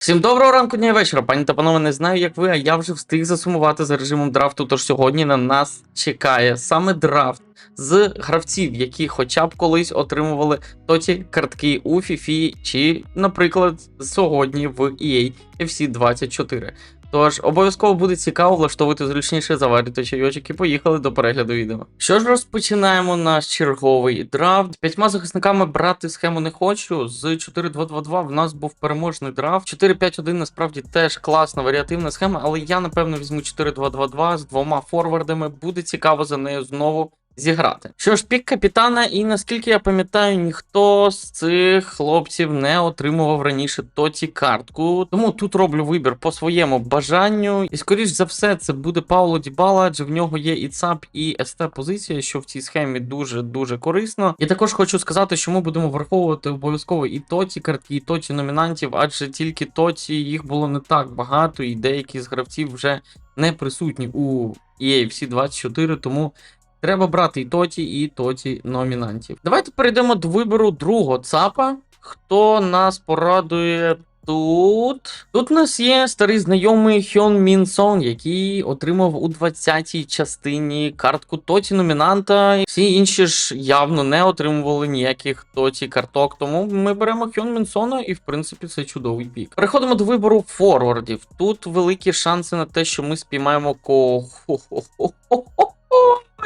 Всім доброго ранку, дня і вечора. Пані та панове, не знаю, як ви, а я вже встиг засумувати за режимом драфту. Тож сьогодні на нас чекає саме драфт з гравців, які хоча б колись отримували тоті картки у FIFA, чи, наприклад, сьогодні в EA FC 24. Тож обов'язково буде цікаво влаштовувати зручніше, заварити чайочок і поїхали до перегляду відео. Що ж, розпочинаємо наш черговий драфт. П'ятьма захисниками брати схему не хочу. З 4-2-2-2 в нас був переможний драфт. 4-5-1 насправді теж класна варіативна схема, але я напевно візьму 4-2-2-2 з двома форвардами. Буде цікаво за нею знову. Зіграти. Що ж, пік капітана, і наскільки я пам'ятаю, ніхто з цих хлопців не отримував раніше тоті картку. Тому тут роблю вибір по своєму бажанню. І скоріш за все, це буде Пауло Дібала, адже в нього є і ЦАП, і СТ позиція, що в цій схемі дуже дуже корисно. І також хочу сказати, що ми будемо враховувати обов'язково і тоті картки, і тоті номінантів, адже тільки тоті їх було не так багато, і деякі з гравців вже не присутні у EA FC 24, тому. Треба брати і тоті, і тоті номінантів. Давайте перейдемо до вибору другого ЦАПа. Хто нас порадує тут? Тут у нас є старий знайомий Хьон Мін Сон, який отримав у 20-й частині картку тоті номінанта. Всі інші ж явно не отримували ніяких тоті карток. Тому ми беремо Хьон Мін Сона, і в принципі це чудовий пік. Переходимо до вибору форвардів. Тут великі шанси на те, що ми спіймаємо кого.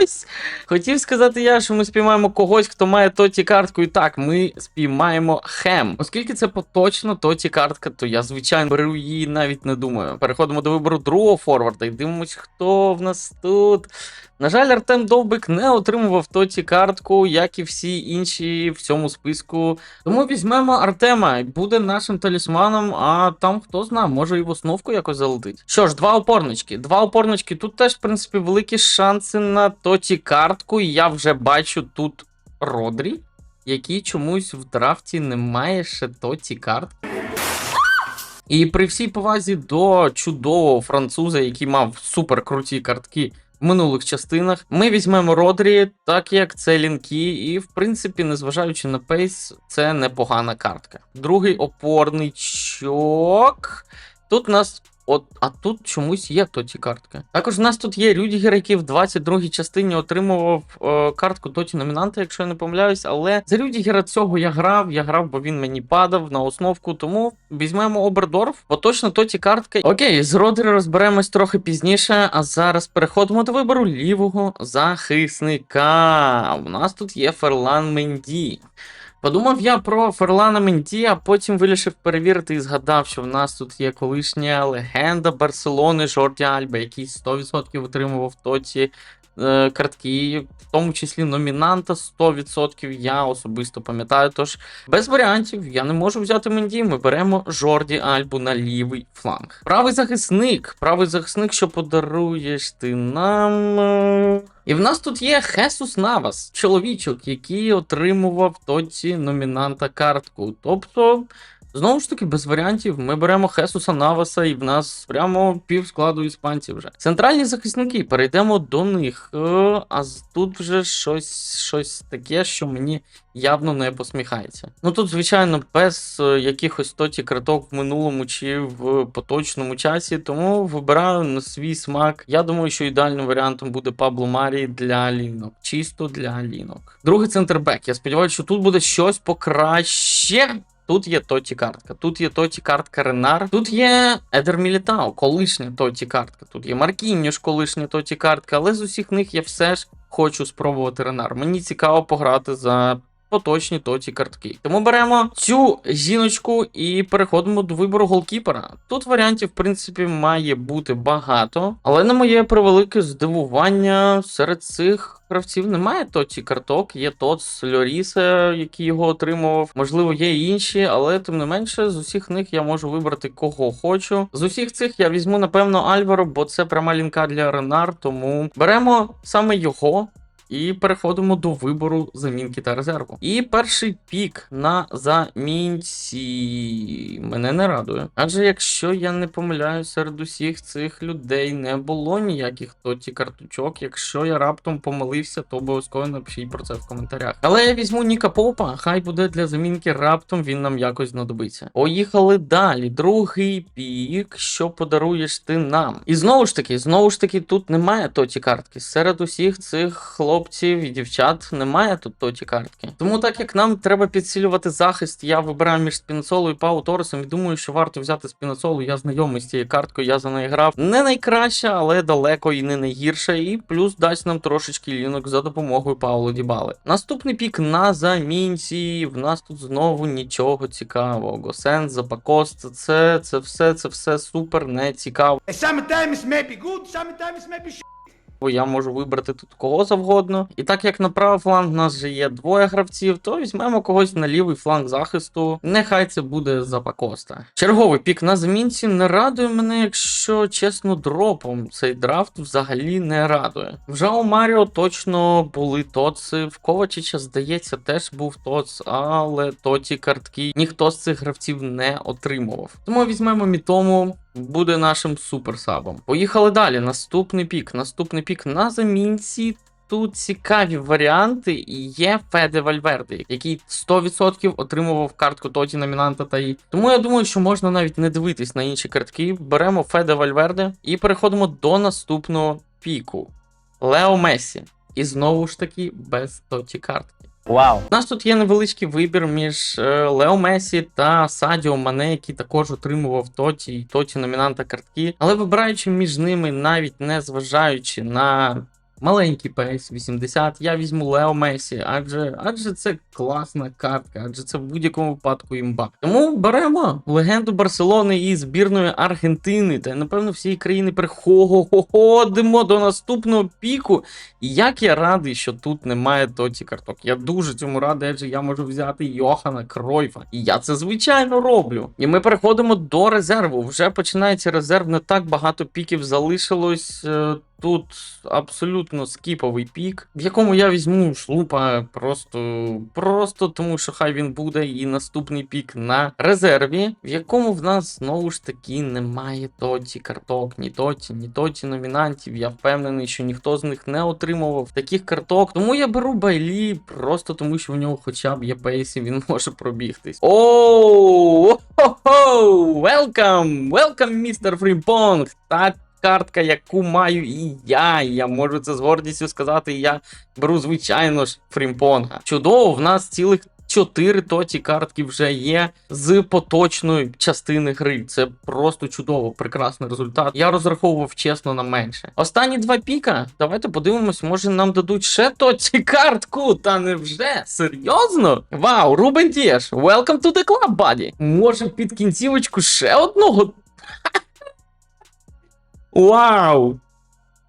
Ось. Хотів сказати я, що ми спіймаємо когось, хто має тоті картку. І так, ми спіймаємо хем. Оскільки це поточно тоті картка, то я, звичайно, беру її навіть не думаю. Переходимо до вибору другого форварда і дивимось, хто в нас тут. На жаль, Артем Довбик не отримував тоті картку, як і всі інші в цьому списку. Тому візьмемо Артема, буде нашим талісманом, а там хто знає, може і в основку якось залетить. Що ж, два опорнички. Два опорнички. Тут теж, в принципі, великі шанси на тоті картку. І я вже бачу тут Родрі, який чомусь в драфті не має ще тоті картки. І при всій повазі до чудового француза, який мав супер круті картки минулих частинах, ми візьмемо Родрі, так як це лінки, і в принципі, незважаючи на пейс, це непогана картка. Другий опорничок. Тут у нас. От, а тут чомусь є тоті картки. Також в нас тут є Рюдігер, який в 22-й частині отримував е, картку тоті номінанта, якщо я не помиляюсь. Але за Рюдігера цього я грав. Я грав, бо він мені падав на основку. Тому візьмемо Обердорф, бо точно тоті картки. Окей, з Родері розберемось трохи пізніше. А зараз переходимо до вибору лівого захисника. У нас тут є Ферлан Менді. Подумав я про Ферлана Менді, а потім вирішив перевірити і згадав, що в нас тут є колишня легенда Барселони Жорді Альба, який 100% отримував тоті е, картки, в тому числі номінанта 100%. Я особисто пам'ятаю. Тож без варіантів я не можу взяти Менді. Ми беремо Жорді Альбу на лівий фланг. Правий захисник. Правий захисник, що подаруєш ти нам. е, і в нас тут є Хесус Навас, чоловічок, який отримував тоді номінанта картку. Тобто, знову ж таки, без варіантів, ми беремо Хесуса Наваса, і в нас прямо пів складу іспанців вже. Центральні захисники, перейдемо до них. Е, А тут вже щось, щось таке, що мені явно не посміхається. Ну тут, звичайно, без е, якихось тоті карток в минулому чи в поточному часі, тому вибираю на свій смак. Я думаю, що ідеальним варіантом буде Пабло Марі для лінок. Чисто для лінок. Другий центрбек. Я сподіваюся, що тут буде щось покраще. Тут є Тоті картка, тут є Тоті картка Ренар, тут є Едер Мілітао, колишня Тоті картка, тут є Маркіньош, колишня Тоті картка, але з усіх них я все ж хочу спробувати Ренар. Мені цікаво пограти за поточні тоті картки. Тому беремо цю жіночку і переходимо до вибору голкіпера. Тут варіантів, в принципі, має бути багато, але на моє превелике здивування серед цих гравців немає тоті карток. Є тот з Льоріса, який його отримував. Можливо, є і інші, але тим не менше, з усіх них я можу вибрати кого хочу. З усіх цих я візьму, напевно, Альваро, бо це пряма лінка для Ренар, тому беремо саме його. І переходимо до вибору замінки та резерву. І перший пік на замінці мене не радує. Адже якщо я не помиляюсь, серед усіх цих людей не було ніяких тоті карточок. Якщо я раптом помилився, то обов'язково напишіть про це в коментарях. Але я візьму Ніка Попа, хай буде для замінки, раптом він нам якось знадобиться. Поїхали далі. Другий пік, що подаруєш ти нам. І знову ж таки, знову ж таки, тут немає тоті картки. Серед усіх цих хлопців і дівчат немає тут тоті картки. Тому так як нам треба підсилювати захист, я вибираю між Спінсоло і Пау Торесом і думаю, що варто взяти Спінсоло. Я знайомий з цією карткою, я за неї грав. Не найкраща, але далеко і не найгірша. І плюс дасть нам трошечки лінок за допомогою Пауло Дібали. Наступний пік на замінці. В нас тут знову нічого цікавого. Госен, Запакос, це, це, все, це все супер не цікаво. Sometimes may be good, sometimes may be shit. Бо я можу вибрати тут кого завгодно. І так як на правий фланг в нас вже є двоє гравців, то візьмемо когось на лівий фланг захисту. Нехай це буде Запакоста. Черговий пік на замінці не радує мене, якщо чесно, дропом. Цей драфт взагалі не радує. Вже у Маріо точно були тоци. В Ковачича, здається, теж був тоц, але тоті картки ніхто з цих гравців не отримував. Тому візьмемо Мітому буде нашим суперсабом. Поїхали далі. Наступний пік. Наступний пік на замінці. Тут цікаві варіанти і є Феде Вальверде, який 100% отримував картку Тоті номінанта та і. Тому я думаю, що можна навіть не дивитись на інші картки. Беремо Феде Вальверде і переходимо до наступного піку. Лео Месі. І знову ж таки без Тоті картки. Вау. У нас тут є невеличкий вибір між е, Лео Месі та Садіо Мане, який також отримував тоті і тоті номінанта картки. Але вибираючи між ними, навіть не зважаючи на маленький PS 80, я візьму Лео Месі, адже адже це класна картка, адже це в будь-якому випадку імба. Тому беремо легенду Барселони і збірної Аргентини, та напевно всієї країни переходимо до наступного піку. І як я радий, що тут немає тоті карток. Я дуже цьому радий, адже я можу взяти Йохана Кройфа. І я це звичайно роблю. І ми переходимо до резерву. Вже починається резерв, не так багато піків залишилось. Е, Тут абсолютно скіповий пік, в якому я візьму шлупа просто, просто тому, що хай він буде. І наступний пік на резерві, в якому в нас знову ж таки немає тоті карток, ні тоті, ні тоті номінантів. Я впевнений, що ніхто з них не отримував таких карток. Тому я беру Байлі, просто тому що в нього хоча б є пейсі, він може пробігтись. Оу! Welcome! Welcome, містер Фрімпонг! Так картка, яку маю і я. І я можу це з гордістю сказати. і Я беру, звичайно ж, фрімпонга. Чудово, в нас цілих. Чотири тоті картки вже є з поточної частини гри. Це просто чудово, прекрасний результат. Я розраховував чесно на менше. Останні два піка. Давайте подивимось, може нам дадуть ще тоті картку. Та невже? Серйозно? Вау, Рубен Дієш, welcome to the club, buddy. Може під кінцівочку ще одного Вау!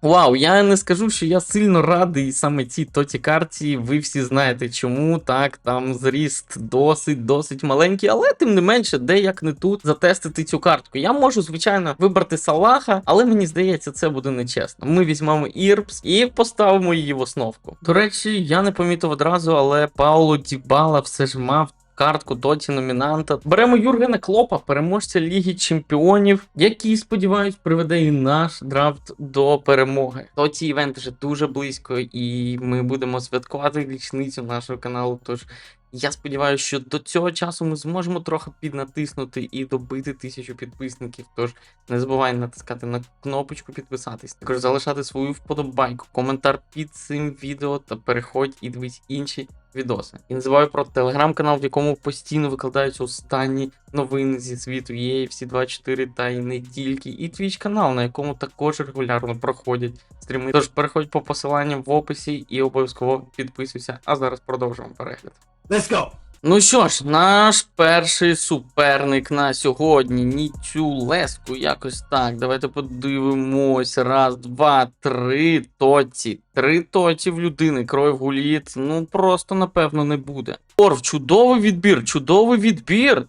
Вау, я не скажу, що я сильно радий саме цій тоті карті. Ви всі знаєте чому. Так, там зріст досить досить маленький, але тим не менше, де як не тут затестити цю картку. Я можу, звичайно, вибрати Салаха, але мені здається, це буде нечесно. Ми візьмемо Ірпс і поставимо її в основку. До речі, я не помітив одразу, але Пауло Дібала все ж мав картку доті номінанта. Беремо Юргена Клопа, переможця Ліги Чемпіонів, який, сподіваюсь, приведе і наш драфт до перемоги. Тоті івент вже дуже близько, і ми будемо святкувати річницю нашого каналу. Тож я сподіваюся, що до цього часу ми зможемо трохи піднатиснути і добити тисячу підписників. Тож не забувай натискати на кнопочку підписатись, також залишати свою вподобайку, коментар під цим відео та переходь і дивись інші відоси. І не забувай про телеграм-канал, в якому постійно викладаються останні новини зі світу є всі 24 та й не тільки. І твіч канал, на якому також регулярно проходять стріми. Тож переходь по посиланням в описі і обов'язково підписуйся. А зараз продовжуємо перегляд. Let's go. Ну що ж, наш перший суперник на сьогодні Нітю Леску. Якось так. Давайте подивимось. Раз, два, три тоці. Три тоці в людини. Крой гуліт. Ну просто напевно не буде. Орв, чудовий відбір, чудовий відбір.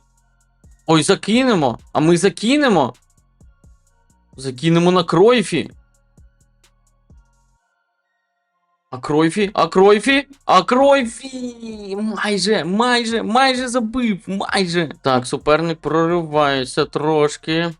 Ой, закинемо. А ми закинемо. Закинемо на кройфі. А Кройфі? А Кройфі? А Кройфі! Майже, майже, майже забив, майже. Так, суперник проривається трошки.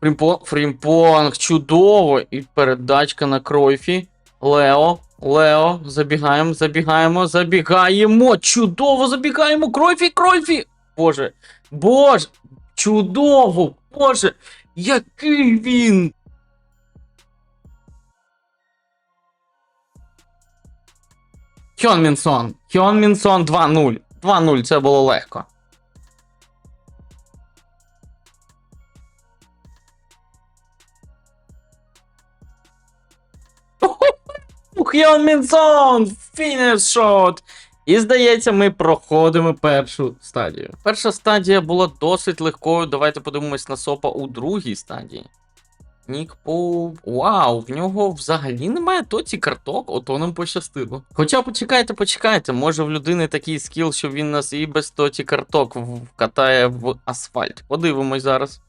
Фрімпонг, Фрімпонг, чудово. І передачка на Кройфі. Лео, Лео, забігаємо, забігаємо, забігаємо. Чудово забігаємо. Кройфі, Кройфі. Боже, боже, чудово, боже, який він. Хьон Мінсон. Хьон Мінсон 2-0. 2-0, це було легко. Хьон Мінсон! Фініш шот! І здається, ми проходимо першу стадію. Перша стадія була досить легкою. Давайте подивимось на сопа у другій стадії. Нік Поуп. Вау, в нього взагалі немає тоці карток, ото нам пощастило. Хоча почекайте, почекайте, може в людини такий скіл, що він нас і без тоті карток вкатає в асфальт. Подивимось зараз.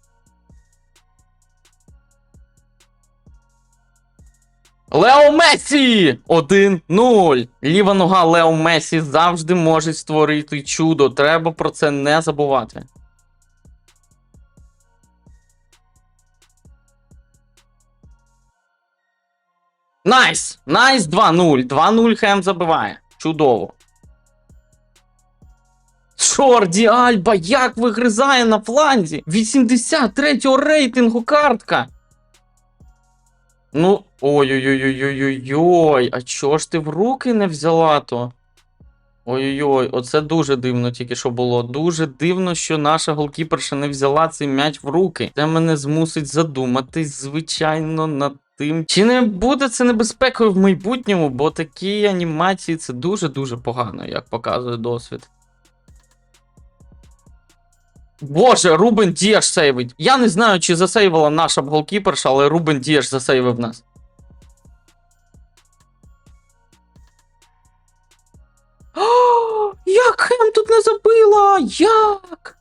Лео Месі! 1-0. Ліва нога Лео Месі завжди може створити чудо. Треба про це не забувати. Найс! Найс 2-0. 2-0 Хем забиває. Чудово. Шорді Альба, як вигризає на фланзі? 83-го рейтингу картка. Ну, ой-ой-ой-ой-ой-ой. А чого ж ти в руки не взяла то? Ой-ой-ой, оце дуже дивно тільки що було. Дуже дивно, що наша голкіперша не взяла цей м'яч в руки. Це мене змусить задуматись, звичайно, над тим. Чи не буде це небезпекою в майбутньому, бо такі анімації це дуже-дуже погано, як показує досвід. Боже, Рубен Діаш сейвить. Я не знаю, чи засейвила наша голкіперша, але Рубен Діаш засейвив нас. О, як Хем тут не забила? Як?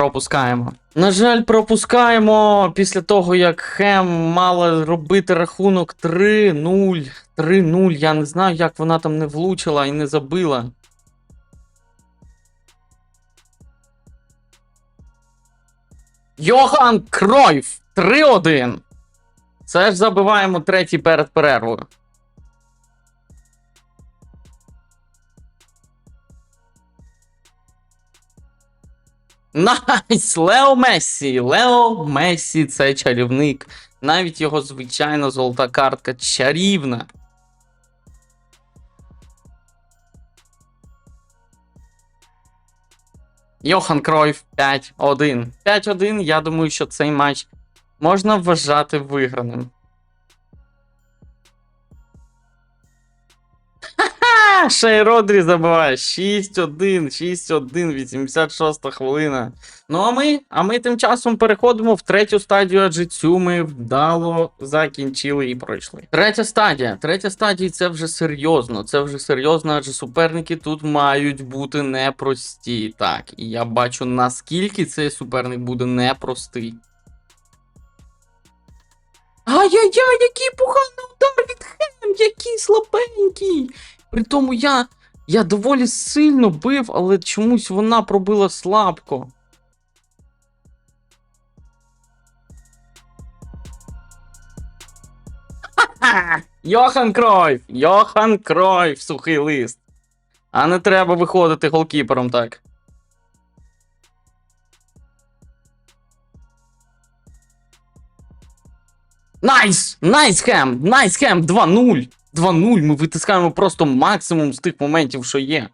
Пропускаємо. На жаль, пропускаємо після того, як Хем мала робити рахунок 3-0. 3-0. Я не знаю, як вона там не влучила і не забила. Йохан Кройф 3-1. Це ж забиваємо третій перед перервою. Найс! Лео Мессі! Лео Мессі це чарівник. Навіть його звичайна золота картка чарівна. Йохан Кройф 5-1. 5-1. Я думаю, що цей матч можна вважати виграним. Ха-ха! Шей Родрі забиває 6-1, 6-1, 86 хвилина. Ну а ми, а ми тим часом переходимо в третю стадію, адже цю ми вдало закінчили і пройшли. Третя стадія. Третя стадія це вже серйозно. Це вже серйозно, адже суперники тут мають бути непрості. Так, і я бачу, наскільки цей суперник буде непростий. Ай-яй-яй, який поганий удар від Хем, який слабенький. При тому я, я доволі сильно бив, але чомусь вона пробила слабко. Ха! Йохан Кройф! Йохан Кройф, сухий лист. А не треба виходити голкіпером так. Найс! Найс хем! Найс хем! 2-0! 2-0! Ми витискаємо просто максимум з тих моментів, що є.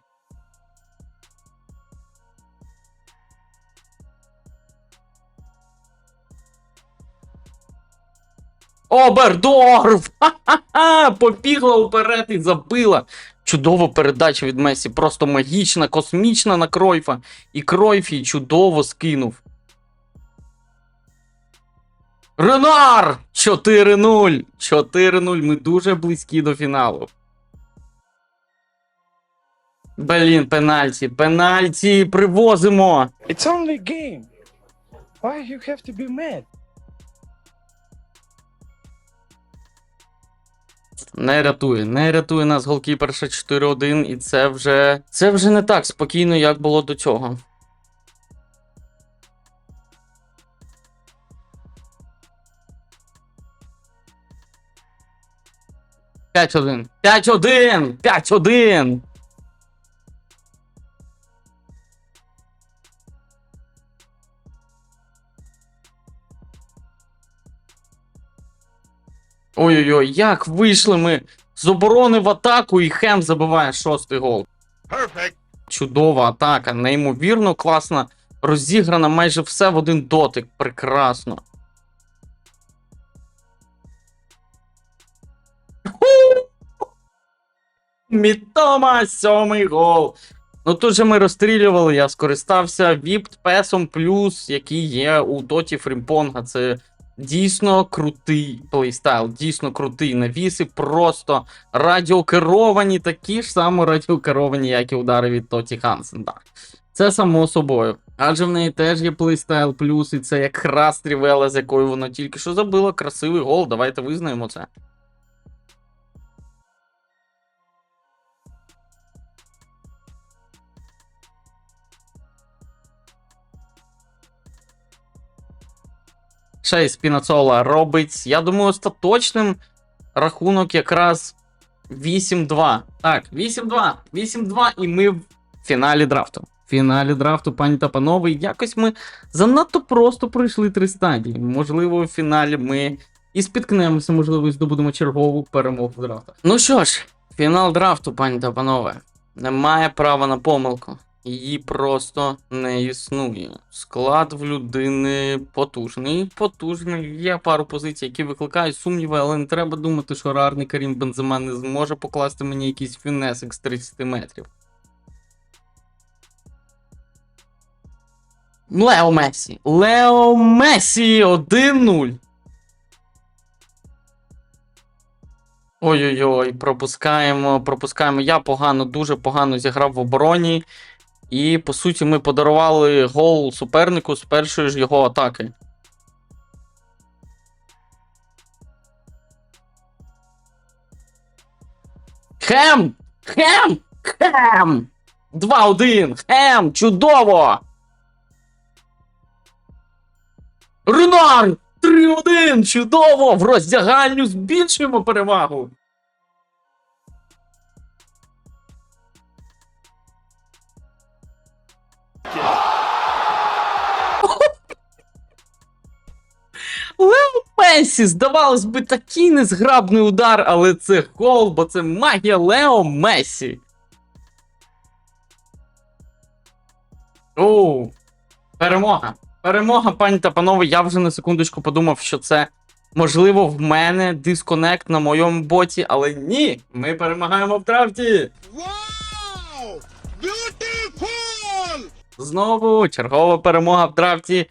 Обердорф! Ха-ха-ха! Побігла вперед і забила. Чудова передача від Месі, просто магічна, космічна на Кройфа. І Кройф її чудово скинув. Ренар! 4-0! 4-0. Ми дуже близькі до фіналу. Блін, пенальті, пенальті, привозимо. It's only game. Why you have to be mad? Не рятує, не рятує нас голкіперша 4-1, і це вже. Це вже не так спокійно, як було до цього. П'ять один. П'ять один! П'ять один! Ой-ой-ой, як вийшли ми з оборони в атаку, і Хем забиває шостий гол. Perfect. Чудова атака, неймовірно класна. Розіграна майже все в один дотик. Прекрасно. Мітома, сьомий гол. Ну тут же ми розстрілювали, я скористався віпт песом плюс, який є у Тоті Фрімпонга. Це дійсно крутий плейстайл, дійсно крутий навіси, просто радіокеровані, такі ж само радіокеровані, як і удари від Тоті Хансен. Так. Це само собою. Адже в неї теж є плейстайл плюс, і це якраз трівела, з якою вона тільки що забила. Красивий гол. Давайте визнаємо це. Шей Спінацола робить, я думаю, остаточним рахунок якраз 8-2. Так, 8-2. 8-2, і ми в фіналі драфту. В фіналі драфту, пані та панове, якось ми занадто просто пройшли три стадії. Можливо, в фіналі ми і спіткнемося, можливо, і здобудемо чергову перемогу в драфтах. Ну що ж, фінал драфту, пані та панове. Немає права на помилку. Її просто не існує. Склад в людини потужний. Потужний. Є пару позицій, які викликають сумніви, але не треба думати, що рарний Карім Бензема не зможе покласти мені якийсь фінесик з 30 метрів. Лео Месі. Лео Месі 1-0. Ой-ой-ой, пропускаємо, пропускаємо. Я погано, дуже погано зіграв в обороні. І по суті ми подарували гол супернику з першої ж його атаки. Хем! Хем! Хем! 2-1! Хем! Чудово! Рунар! 3-1! Чудово! В роздягальню збільшуємо перевагу! Месі, здавалось би, такий незграбний удар, але це гол, бо це магія Лео Месі. Оу, перемога. Перемога, пані та панове. Я вже на секундочку подумав, що це можливо в мене дисконект на моєму боті, але ні, ми перемагаємо в драфті. Wow! Beautiful! Знову чергова перемога в драфті.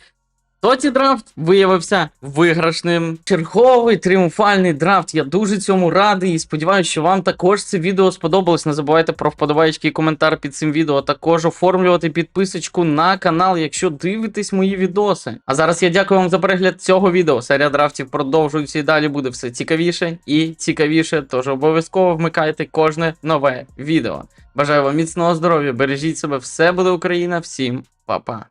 Тоті драфт виявився виграшним. Черговий тріумфальний драфт. Я дуже цьому радий і сподіваюся, що вам також це відео сподобалось. Не забувайте про вподобайки і коментар під цим відео, а також оформлювати підписочку на канал, якщо дивитесь мої відоси. А зараз я дякую вам за перегляд цього відео. Серія драфтів продовжується і далі буде все цікавіше і цікавіше. Тож обов'язково вмикайте кожне нове відео. Бажаю вам міцного здоров'я, бережіть себе, все буде Україна. Всім па-па.